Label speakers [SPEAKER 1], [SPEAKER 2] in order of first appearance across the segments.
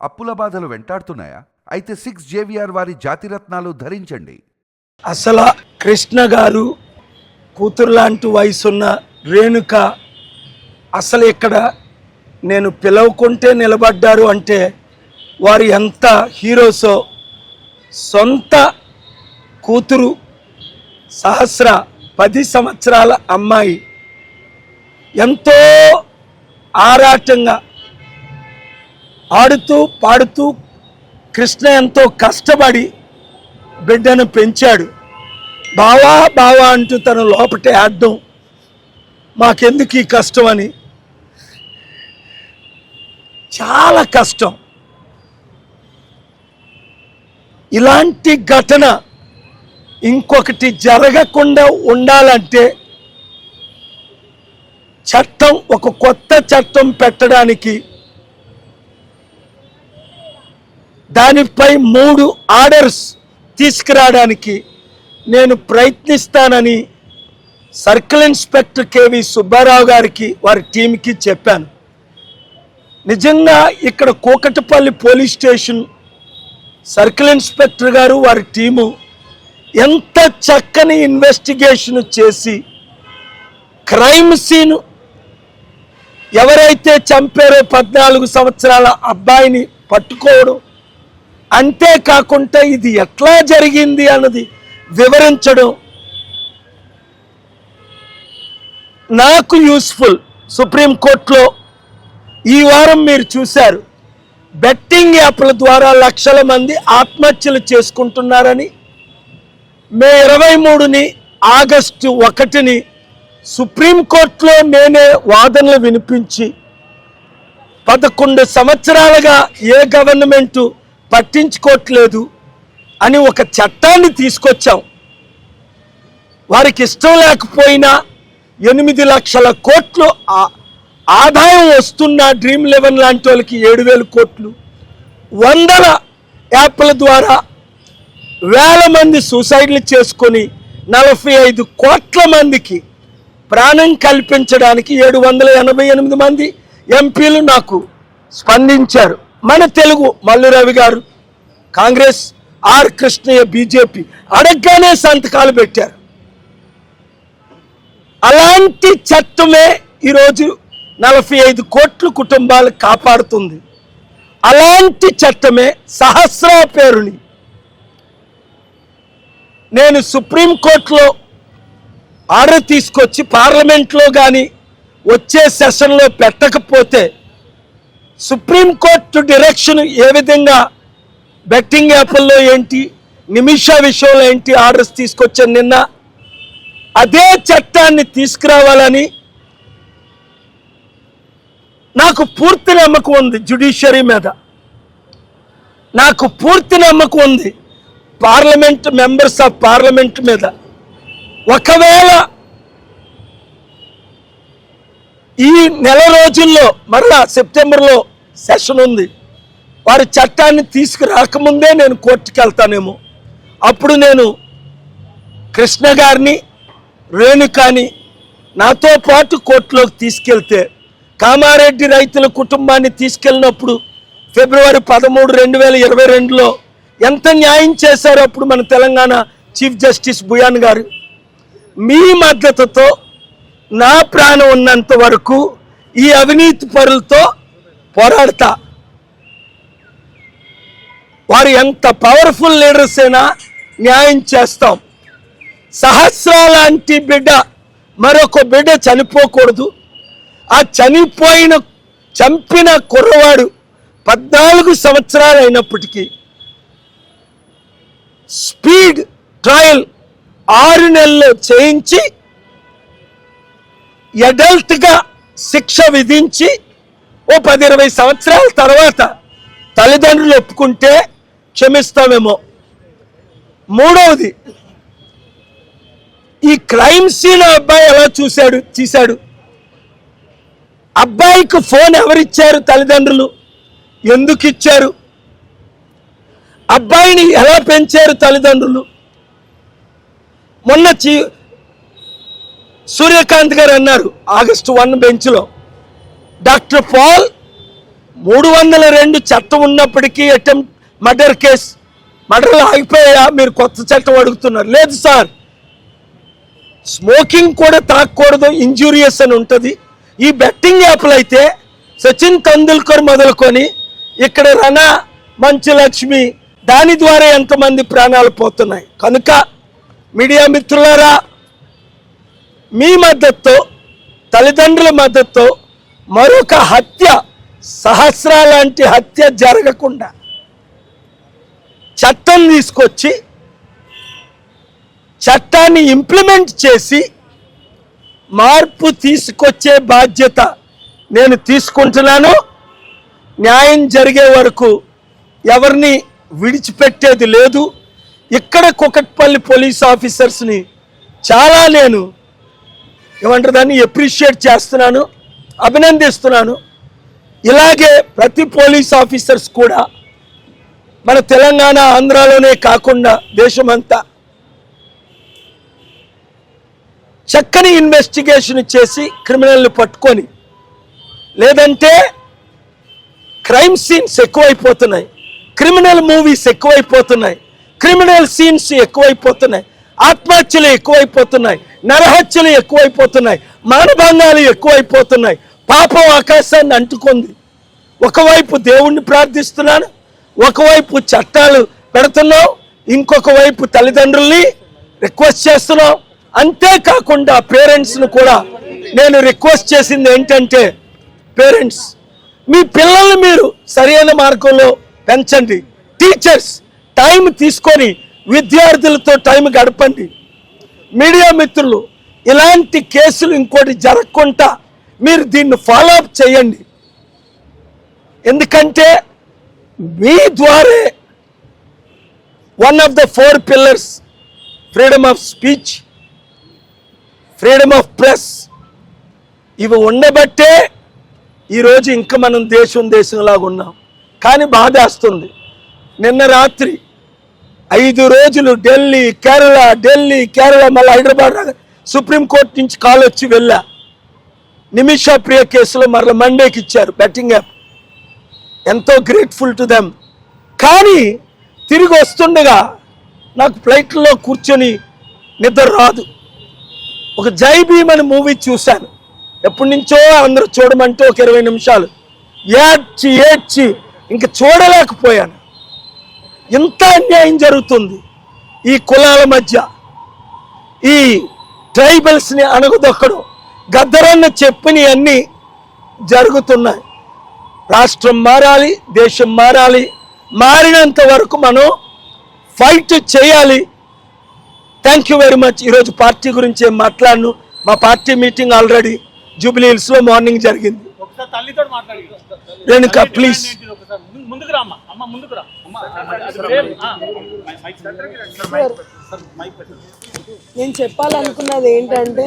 [SPEAKER 1] అప్పుల బాధలు వెంటాడుతున్నాయా? అయితే సిక్స్ జేవిఆర్ వారి జాతిరత్నాలు ధరించండి.
[SPEAKER 2] అసలు కృష్ణ గారు కూతురులాంటి వయసున్న రేణుక అసలు ఇక్కడ నేను పిలవకుంటే నిలబడ్డారు అంటే వారు ఎంత హీరోసో సొంత కూతురు సహస్ర పది సంవత్సరాల అమ్మాయి ఎంతో ఆరాటంగా ఆడుతూ పాడుతూ కృష్ణ ఎంతో కష్టపడి బిడ్డను పెంచాడు. బావా బావా అంటూ తను లోపటే ఆడడం మాకెందుకు ఈ కష్టం అని. చాలా కష్టం. ఇలాంటి ఘటన ఇంకొకటి జరగకుండా ఉండాలంటే చట్టం ఒక కొత్త చట్టం పెట్టడానికి దానిపై మూడు ఆర్డర్స్ తీసుకురావడానికి నేను ప్రయత్నిస్తానని సర్కిల్ ఇన్స్పెక్టర్ కేవి సుబ్బారావు గారికి వారి టీంకి చెప్పాను. నిజంగా ఇక్కడ Kukatpally police station circle inspector garu వారి టీము ఎంత చక్కని ఇన్వెస్టిగేషన్ చేసి క్రైమ్ సీన్ ఎవరైతే చంపారో పద్నాలుగు సంవత్సరాల అబ్బాయిని పట్టుకోవడం అంతేకాకుండా ఇది ఎట్లా జరిగింది అన్నది వివరించడం నాకు యూస్ఫుల్ సుప్రీంకోర్టులో ఈ వారం మీరు చూశారు. బెట్టింగ్ యాప్ల ద్వారా లక్షల మంది ఆత్మహత్యలు చేసుకుంటున్నారని మే ఇరవై మూడుని ఆగస్టు ఒకటిని సుప్రీంకోర్టులో నేనే వాదనలు వినిపించి పదకొండు సంవత్సరాలుగా ఏ గవర్నమెంటు పట్టించుకోవట్లేదు అని ఒక చట్టాన్ని తీసుకొచ్చాం. వారికి ఇష్టం లేకపోయినా ఎనిమిది లక్షల కోట్లు ఆదాయం వస్తున్న డ్రీమ్ లెవెన్ లాంటి వాళ్ళకి ఏడు వేల కోట్లు. వందల యాప్ల ద్వారా వేల మంది సూసైడ్లు చేసుకొని నలభై ఐదు కోట్ల మందికి ప్రాణం కల్పించడానికి ఏడు వందల ఎనభై ఎనిమిది మంది ఎంపీలు నాకు స్పందించారు. మన తెలుగు మల్లురవి గారు కాంగ్రెస్ ఆర్ కృష్ణయ్య బీజేపీ అడగ్గానే సంతకాలు పెట్టారు. అలాంటి చట్టమే ఈరోజు నలభై ఐదు కోట్ల కుటుంబాలు కాపాడుతుంది. అలాంటి చట్టమే సహస్ర పేరుని. నేను సుప్రీంకోర్టులో ఆర్డర్ తీసుకొచ్చి పార్లమెంట్లో కానీ వచ్చే సెషన్లో పెట్టకపోతే సుప్రీంకోర్టు డైరెక్షన్ ఏ విధంగా బెట్టింగ్ యాప్ల్లో ఏంటి నిమిష విషయంలో ఏంటి ఆర్డర్స్ తీసుకొచ్చాను నిన్న అదే చట్టాన్ని తీసుకురావాలని నాకు పూర్తి నమ్మకం ఉంది జ్యుడిషియరీ మీద. నాకు పూర్తి నమ్మకం ఉంది పార్లమెంట్ మెంబర్స్ ఆఫ్ పార్లమెంట్ మీద. ఒకవేళ ఈ నెల రోజుల్లో మరలా సెప్టెంబర్లో సెషన్ ఉంది. వారి చట్టాన్ని తీసుకురాకముందే నేను కోర్టుకి వెళ్తానేమో. అప్పుడు నేను కృష్ణ గారిని రేణుకాని నాతో పాటు కోర్టులోకి తీసుకెళ్తే కామారెడ్డి రైతుల కుటుంబాన్ని తీసుకెళ్ళినప్పుడు ఫిబ్రవరి పదమూడు రెండు వేల ఇరవై రెండులో ఎంత న్యాయం చేశారో అప్పుడు మన తెలంగాణ చీఫ్ జస్టిస్ భుయాన్ గారు. మీ మద్దతుతో నా ప్రాణం ఉన్నంత వరకు ఈ అవినీతి పరులతో పోరాడతా. వారు ఎంత పవర్ఫుల్ లీడర్స్ అయినా న్యాయం చేస్తాం. సహస్ర లాంటి బిడ్డ మరొక బిడ్డ చనిపోకూడదు. ఆ చనిపోయిన చంపిన కుర్రవాడు పద్నాలుగు సంవత్సరాలు అయినప్పటికీ స్పీడ్ ట్రయల్ ఆరు నెలలు చేయించి ఎడల్ట్గా శిక్ష విధించి ఓ పది ఇరవై సంవత్సరాల తర్వాత తల్లిదండ్రులు ఒప్పుకుంటే క్షమిస్తామేమో. మూడవది ఈ క్రైమ్ సీన్ అబ్బాయి ఎలా చూశాడు తీశాడు? అబ్బాయికి ఫోన్ ఎవరిచ్చారు తల్లిదండ్రులు? ఎందుకు ఇచ్చారు? అబ్బాయిని ఎలా పెంచారు తల్లిదండ్రులు? మొన్న చీ సూర్యకాంత్ గారు అన్నారు ఆగస్టు వన్ బెంచ్లో. డాక్టర్ పాల్ మూడు వందల రెండు చట్టం ఉన్నప్పటికీ అటెంప్ట్ మర్డర్ కేసు మర్డర్లు ఆగిపోయా మీరు కొత్త చట్టం అడుగుతున్నారు. లేదు సార్. స్మోకింగ్ కూడా తాకూడదు ఇంజూరియస్ అని ఉంటుంది. ఈ బెట్టింగ్ యాప్లు అయితే సచిన్ తెందుల్కర్ మొదలుకొని ఇక్కడ రనా మంచు లక్ష్మి దాని ద్వారా ఎంతమంది ప్రాణాలు పోతున్నాయి. కనుక మీడియా మిత్రులారా మీ మద్దతుతో తల్లిదండ్రుల మద్దతుతో మరొక హత్య సహస్ర లాంటి హత్య జరగకుండా చట్టం తీసుకొచ్చి చట్టాన్ని ఇంప్లిమెంట్ చేసి మార్పు తీసుకొచ్చే బాధ్యత నేను తీసుకుంటున్నాను. న్యాయం జరిగే వరకు ఎవరిని విడిచిపెట్టేది లేదు. ఇక్కడ కుకట్పల్లి పోలీస్ ఆఫీసర్స్ని చాలా నేను ఏమంటారు? దాన్ని ఎప్రిషియేట్ చేస్తున్నాను అభినందిస్తున్నాను. ఇలాగే ప్రతి పోలీస్ ఆఫీసర్స్ కూడా మన తెలంగాణ ఆంధ్రాలోనే కాకుండా దేశమంతా చక్కని ఇన్వెస్టిగేషన్ చేసి క్రిమినల్ని పట్టుకొని లేదంటే క్రైమ్ సీన్స్ ఎక్కువైపోతున్నాయి. క్రిమినల్ మూవీస్ ఎక్కువైపోతున్నాయి. క్రిమినల్ సీన్స్ ఎక్కువైపోతున్నాయి. ఆత్మహత్యలు ఎక్కువైపోతున్నాయి నరహత్యలు ఎక్కువైపోతున్నాయి మానభంగాలు ఎక్కువైపోతున్నాయి. పాపం ఆకాశాన్ని అంటుకుంది. ఒకవైపు దేవుణ్ణి ప్రార్థిస్తున్నాను ఒకవైపు చట్టాలు పెడుతున్నావు ఇంకొక వైపు తల్లిదండ్రుల్ని రిక్వెస్ట్ చేస్తున్నాం అంతేకాకుండా పేరెంట్స్ను కూడా నేను రిక్వెస్ట్ చేసింది ఏంటంటే పేరెంట్స్ మీ పిల్లల్ని మీరు సరైన మార్గంలో పెంచండి. టీచర్స్ టైం తీసుకొని విద్యార్థులతో టైం గడపండి. మీడియా మిత్రులు ఇలాంటి కేసులు ఇంకోటి జరగకుండా మీరు దీన్ని ఫాలో అప్ చేయండి. ఎందుకంటే మీ ద్వారే one of the four pillars freedom of speech freedom of press ఇవి ఉండబట్టే ఈరోజు ఇంకా మనం దేశం దేశంలాగా ఉన్నాం. కానీ బాధేస్తుంది. నిన్న రాత్రి ఐదు రోజులు ఢిల్లీ కేరళ ఢిల్లీ కేరళ మళ్ళీ హైదరాబాద్ సుప్రీంకోర్టు నుంచి కాల్ వచ్చి వెళ్ళా. నిమిషా ప్రియ కేసులో మరల మండేకి ఇచ్చారు బెట్టింగ్ యాప్. ఎంతో గ్రేట్ఫుల్ టు దెమ్ కానీ తిరిగి వస్తుండగా నాకు ఫ్లైట్లో కూర్చొని నిద్ర రాదు. ఒక జై భీమ్ అని మూవీ చూశాను. ఎప్పటి నుంచో అందరూ చూడమంటే ఒక ఇరవై నిమిషాలు. ఏడ్చి ఏడ్చి ఇంక చూడలేకపోయాను. ఇంత అన్యాయం జరుగుతుంది ఈ కులాల మధ్య. ఈ ట్రైబల్స్ని అణగదొక్కడం గద్దరన్న చెప్పిన అన్నీ జరుగుతున్నాయి. రాష్ట్రం మారాలి దేశం మారాలి మారినంత వరకు మనం ఫైట్ చేయాలి. థ్యాంక్ యూ వెరీ మచ్ ఈరోజు పార్టీ గురించి మాట్లాడను? మా పార్టీ మీటింగ్ ఆల్రెడీ జూబ్లీ హిల్స్లో మార్నింగ్ జరిగింది. రేణుక,
[SPEAKER 3] ముందుకు అమ్మ ముందుకు రా.
[SPEAKER 4] నేను చెప్పాలనుకున్నది ఏంటంటే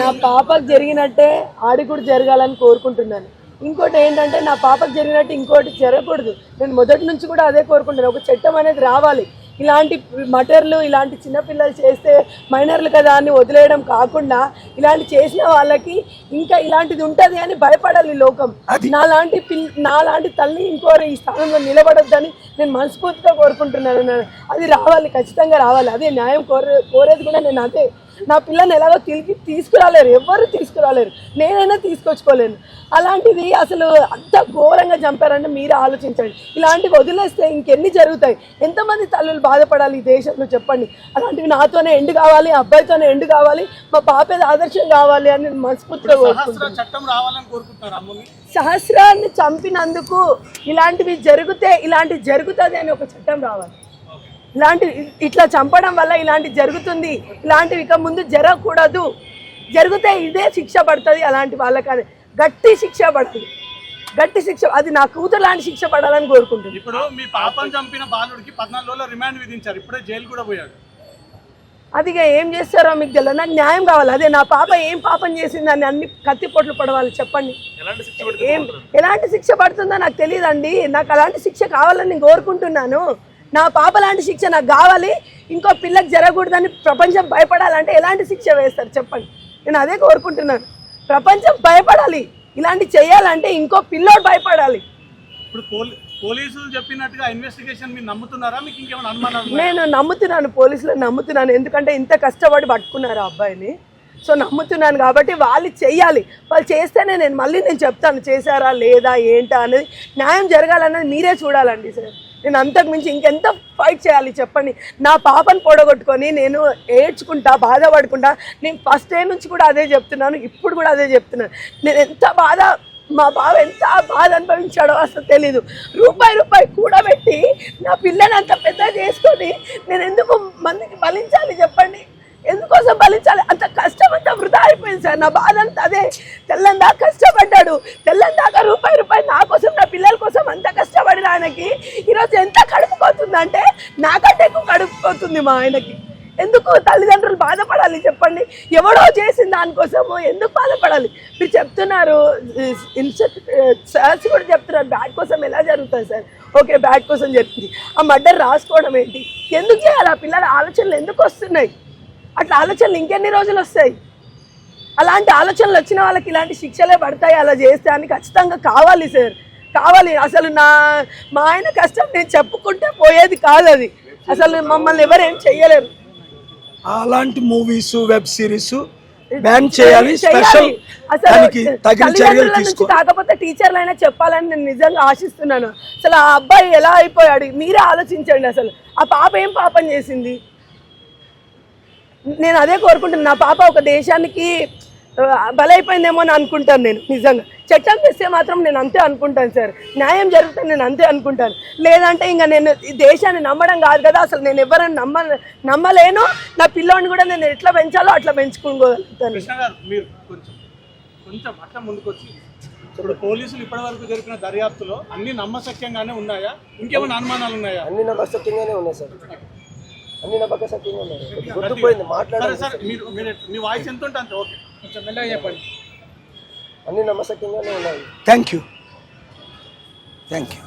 [SPEAKER 4] నా పాపకు జరిగినట్టే ఆడి కూడా జరగాలని కోరుకుంటున్నాను. ఇంకోటి ఏంటంటే నా పాపకు జరిగినట్టు ఇంకోటి జరగకూడదు. నేను మొదటి నుంచి కూడా అదే కోరుకుంటున్నాను. ఒక చట్టం అనేది రావాలి. ఇలాంటి మటర్లు ఇలాంటి చిన్నపిల్లలు చేస్తే మైనర్లు కదా అని వదిలేయడం కాకుండా ఇలాంటి చేసిన వాళ్ళకి ఇంకా ఇలాంటిది ఉంటుంది అని భయపడాలి లోకం. నాలాంటి పిల్ నాలాంటి తల్లి ఇంకోరు ఈ స్థానంలో నిలబడొద్దని నేను మనస్ఫూర్తిగా కోరుకుంటున్నాను. అది రావాలి ఖచ్చితంగా రావాలి. అదే న్యాయం కోరే కోరేది కూడా నేను అదే. నా పిల్లని ఎలాగో తిరిగి తీసుకురాలేరు ఎవ్వరు తీసుకురాలేరు నేనైనా తీసుకొచ్చుకోలేను. అలాంటిది అసలు అంత ఘోరంగా చంపారంటే మీరే ఆలోచించండి. ఇలాంటివి వదిలేస్తే ఇంకెన్ని జరుగుతాయి? ఎంతమంది తల్లులు బాధపడాలి ఈ దేశంలో చెప్పండి. అలాంటివి నాతోనే ఎండు కావాలి అబ్బాయితోనే ఎండు కావాలి మా పాపేది ఆదర్శం కావాలి అని మనస్ఫూర్తిగా కోరుకుంటున్నాను. సహస్రాన్ని చంపినందుకు ఇలాంటివి జరిగితే ఇలాంటి జరుగుతుంది అని ఒక చట్టం రావాలి. ఇలాంటి ఇట్లా చంపడం వల్ల ఇలాంటి జరుగుతుంది. ఇలాంటివి ఇక ముందు జరగకూడదు. జరిగితే ఇదే శిక్ష పడుతుంది అలాంటి వాళ్ళకి గట్టి శిక్ష పడుతుంది. గట్టి శిక్ష అది నా కూతురు లాంటి శిక్ష పడాలని కోరుకుంటుంది
[SPEAKER 3] ఇప్పుడు మీ పాపం చంపిన బాలుడికి పద్నాలుగు రోజుల రిమాండ్ విధించారు. ఇప్పుడే జైలు కూడా పోయాడు.
[SPEAKER 4] అది ఏం చేస్తారో మీకు తెలియదు నాకు న్యాయం కావాలి. అదే నా పాప ఏం పాపం చేసిందని అన్ని కత్తి పొట్లు పడవాలి చెప్పండి. ఏం ఎలాంటి శిక్ష పడుతుందో నాకు తెలియదండి. నాకు అలాంటి శిక్ష కావాలని నేను కోరుకుంటున్నాను. నా పాప లాంటి శిక్ష నాకు కావాలి. ఇంకో పిల్లకి జరగకూడదని ప్రపంచం భయపడాలంటే ఎలాంటి శిక్ష వేస్తారు చెప్పండి. నేను అదే కోరుకుంటున్నాను. ప్రపంచం భయపడాలి. ఇలాంటి చేయాలంటే ఇంకో పిల్లోడు భయపడాలి.
[SPEAKER 3] ఇప్పుడు పోలీ- పోలీసులు చెప్పినట్టుగా ఇన్వెస్టిగేషన్ మీరు నమ్ముతున్నారా? మీకు ఇంకేమైనా అనుమానాలు ఉన్నాయా?
[SPEAKER 4] నేను నమ్ముతున్నాను పోలీసులను నమ్ముతున్నాను. ఎందుకంటే ఇంత కష్టపడి పట్టుకున్నారు ఆ అబ్బాయిని. సో నమ్ముతున్నాను కాబట్టి వాళ్ళు చెయ్యాలి వాళ్ళు చేస్తేనే నేను మళ్ళీ నేను చెప్తాను చేశారా లేదా ఏంటా అనేది న్యాయం జరగాలన్నది మీరే చూడాలండి సార్. నేను అంతకు మించి ఇంకెంత ఫైట్ చేయాలి చెప్పండి. నా పాపను పొడగొట్టుకొని నేను ఏడ్చుకుంటా బాధపడుకుంటా నేను ఫస్ట్ డే నుంచి కూడా అదే చెప్తున్నాను ఇప్పుడు కూడా అదే చెప్తున్నాను. నేను ఎంత బాధ మా బావ ఎంత బాధ అనుభవించాడో అసలు తెలీదు. రూపాయి రూపాయి కూడబెట్టి నా పిల్లని అంత పెద్ద చేసుకొని నేను ఎందుకు మందికి బలించాలి చెప్పండి? ఎందుకోసం బలించాలి? అంత కష్టం అంతా వృధా అయిపోయింది సార్. నా బాధ అంతా అదే. తెల్లందాకా కష్టపడ్డాడు. తెల్లందాకా రూపాయి రూపాయి నా కోసం నా పిల్లల కోసం అంత కష్టం కష్టపడిన ఆయనకి ఈరోజు ఎంత కడుపుకోతుందంటే నాకంటే ఎక్కువ కడుపుకోతుంది మా ఆయనకి. ఎందుకు తల్లిదండ్రులు బాధపడాలి చెప్పండి? ఎవడో చేసిన దానికోసము ఎందుకు బాధపడాలి? మీరు చెప్తున్నారు సార్స్ కూడా చెప్తున్నారు బ్యాట్ కోసం ఎలా జరుగుతుంది సార్? ఓకే బ్యాట్ కోసం చెప్తుంది ఆ మర్డర్ రాసుకోవడం ఏంటి? ఎందుకు చేయాలి? ఆ పిల్లల ఆలోచనలు ఎందుకు వస్తున్నాయి? అట్లా ఆలోచనలు ఇంకెన్ని రోజులు వస్తాయి? అలాంటి ఆలోచనలు వచ్చిన వాళ్ళకి ఇలాంటి శిక్షలే పడతాయి అలా చేస్తే అని ఖచ్చితంగా కావాలి సార్. కావాలి. అసలు నా మా ఆయన కష్టం నేను చెప్పుకుంటే పోయేది కాదు అది. అసలు మమ్మల్ని ఎవరేం చెయ్యలేరు.
[SPEAKER 2] అలాంటి మూవీస్ వెబ్ సిరీస్ బ్యాన్ చేయాలి. స్పెషల్
[SPEAKER 4] అసలు
[SPEAKER 2] దానికి తగిన చర్యలు
[SPEAKER 4] తల్లిదండ్రుల నుంచి
[SPEAKER 2] తీసుకో.
[SPEAKER 4] కాకపోతే టీచర్లు అయినా చెప్పాలని నేను నిజంగా ఆశిస్తున్నాను. అసలు ఆ అబ్బాయి ఎలా అయిపోయాడు? మీరే ఆలోచించండి అసలు. ఆ పాప ఏం పాపం చేసింది? నేను అదే కోరుకుంటున్నాను నా పాప ఒక దేశానికి బలైపోయిందేమో అని అనుకుంటాను నేను నిజంగా. చట్టం చేస్తే మాత్రం నేను అంతే అనుకుంటాను సార్. న్యాయం జరిగితే నేను అంతే అనుకుంటాను. లేదంటే ఇంకా నేను ఈ దేశాన్ని నమ్మడం కాదు కదా అసలు నేను ఎవరైనా నమ్మ నమ్మలేను. నా పిల్లోని కూడా నేను ఎట్లా పెంచాలో అట్లా పెంచుకోగలుగుతాను.
[SPEAKER 3] కృష్ణ గారు మీరు కొంచెం కొంచెం అట్లా ముందుకు వచ్చి ఇప్పుడు పోలీసులు ఇప్పటి వరకు జరిపిన దర్యాప్తులో అన్ని నమ్మశక్యంగానే ఉన్నాయా? ఇంకేమైనా అనుమానాలు ఉన్నాయా?
[SPEAKER 5] అన్ని నమ్మసక్యంగానే ఉన్నాయి సార్. అన్ని నమ్మకసక్యంగా ఉన్నాయి. గుర్తుపోయింది
[SPEAKER 3] సరే
[SPEAKER 5] మాట్లాడాలి.
[SPEAKER 3] సరే మీరు మీ వాయిస్ ఎంత ఉంటే అంత ఓకే.
[SPEAKER 5] అన్ని నమ్మసక్యంగానే ఉన్నాయి
[SPEAKER 2] థ్యాంక్ యూ థ్యాంక్ యూ